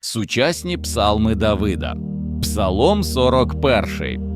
Сучасні псалми Давида. Псалом 41.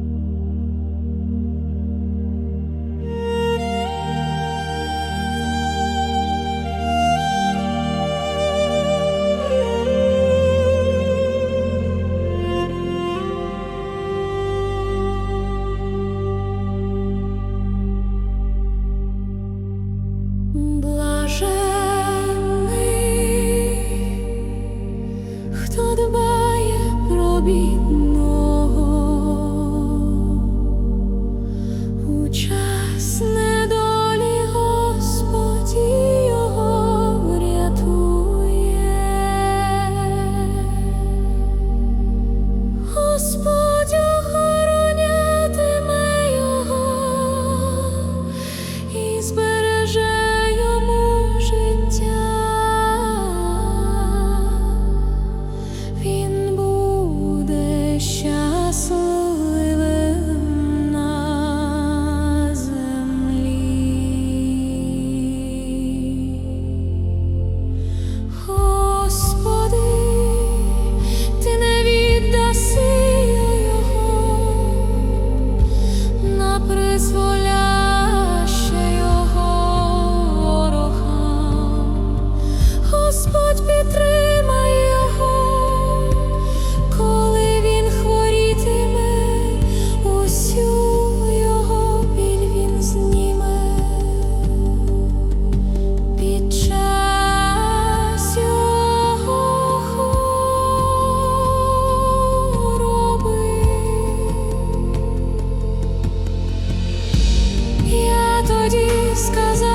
підтримає його, коли він хворітиме, усю його біль він зніме. Під час його тоді сказав.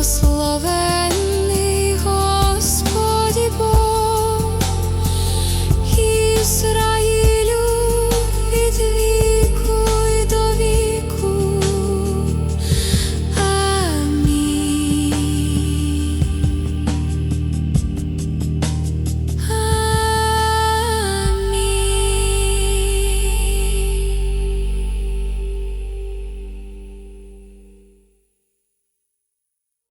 благословен.